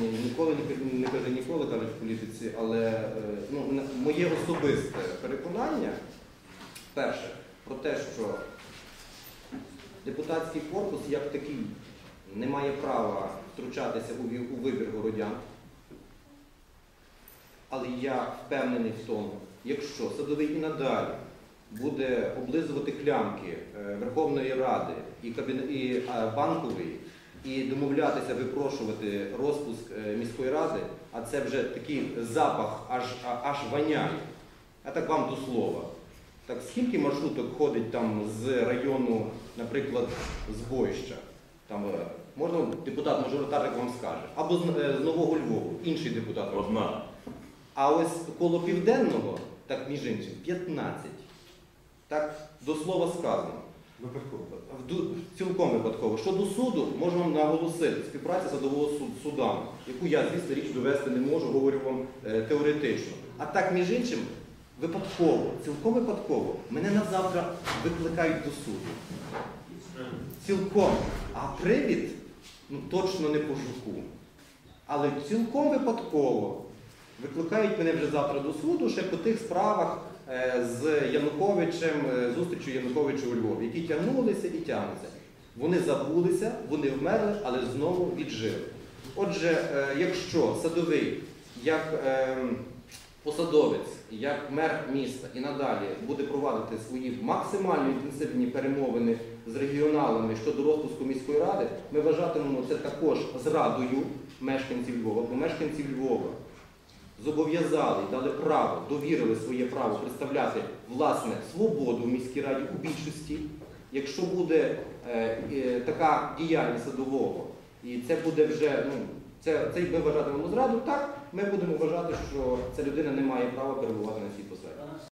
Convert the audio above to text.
Ні, Ніколи не, кажу ніколи, кажуть в політиці, але е, ну, моє особисте переконання, перше, про те, що депутатський корпус як такий не має права втручатися у, вибір городян. Але я впевнений в тому, якщо садовий і надалі буде облизувати клямки е, Верховної Ради і е, банкової, і домовлятися випрошувати розпуск е, міської ради, а це вже такий запах аж, аж воняє. А так вам до слова. Так скільки маршруток ходить там з району, наприклад, з Бойща? Там е, можна депутат-мажоритарник вам скаже, або з, е, з Нового Львову, інший депутат. Одна. а ось коло південного, так між іншим, 15. Так, до слова сказано. Випадково. Цілком випадково. Щодо суду, можу вам наголосити, співпраця садового суд, судами, яку я, звісно, річ довести не можу, говорю вам е, теоретично. А так, між іншим, випадково, цілком випадково, мене на завтра викликають до суду. Цілком. А привід ну, точно не по жуку. Але цілком випадково викликають мене вже завтра до суду ще по тих справах з Януковичем, е, зустрічю Януковича у Львові, які тягнулися і тягнуться. Вони забулися, вони вмерли, але знову віджили. Отже, е, якщо садовий, як ем, посадовець, як мер міста і надалі буде провадити свої максимально інтенсивні перемовини з регіоналами щодо розпуску міської ради, ми вважатимемо це також зрадою мешканців Львова, бо мешканці Львова зобов'язали, дали право, довірили своє право представляти власне свободу в міській раді у більшості. Якщо буде е, е, така діяльність садового, і це буде вже, ну, це, це ми вважатимемо зраду, так ми будемо вважати, що ця людина не має права перебувати на цій посаді.